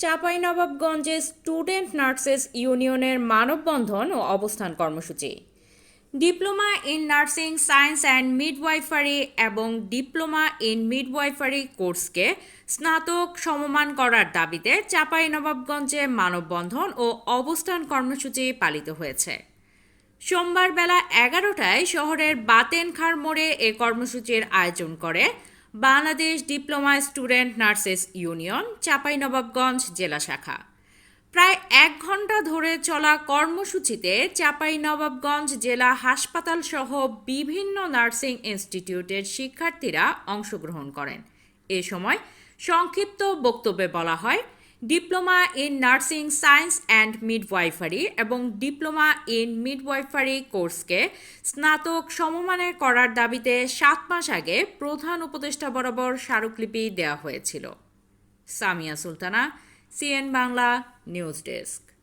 চাঁপাইনবাবগঞ্জে student nurses ইউনিয়নের মানববন্ধন ও অবস্থান কর্মসূচি। Diploma in nursing science and midwifery এবং ডিপ্লোমা ইন মিডওয়াইফারি কোর্সকে স্নাতক সমমান করার দাবিতে চাঁপাইনবাবগঞ্জে মানববন্ধন ও অবস্থান কর্মসূচি পালিত হয়েছে। সোমবার বেলা এগারোটায় শহরের বাতেনখার মোড়ে এ কর্মসূচির আয়োজন করে Bangladesh diploma student nurses union, Chapainawabganj জেলা শাখা। প্রায় এক ঘণ্টা ধরে চলা কর্মসূচিতে চাঁপাইনবাবগঞ্জ জেলা হাসপাতাল সহ বিভিন্ন নার্সিং ইনস্টিটিউটের শিক্ষার্থীরা অংশগ্রহণ করেন। এ সময় সংক্ষিপ্ত বক্তব্যে বলা হয় diploma in nursing science and midwifery এবং ডিপ্লোমা ইন মিডওয়াইফারি কোর্সকে স্নাতক সমমানের করার দাবিতে সাত মাস আগে প্রধান উপদেষ্টা বরাবর স্মারকলিপি দেওয়া হয়েছিল। Samia Sultana CN Bangla news desk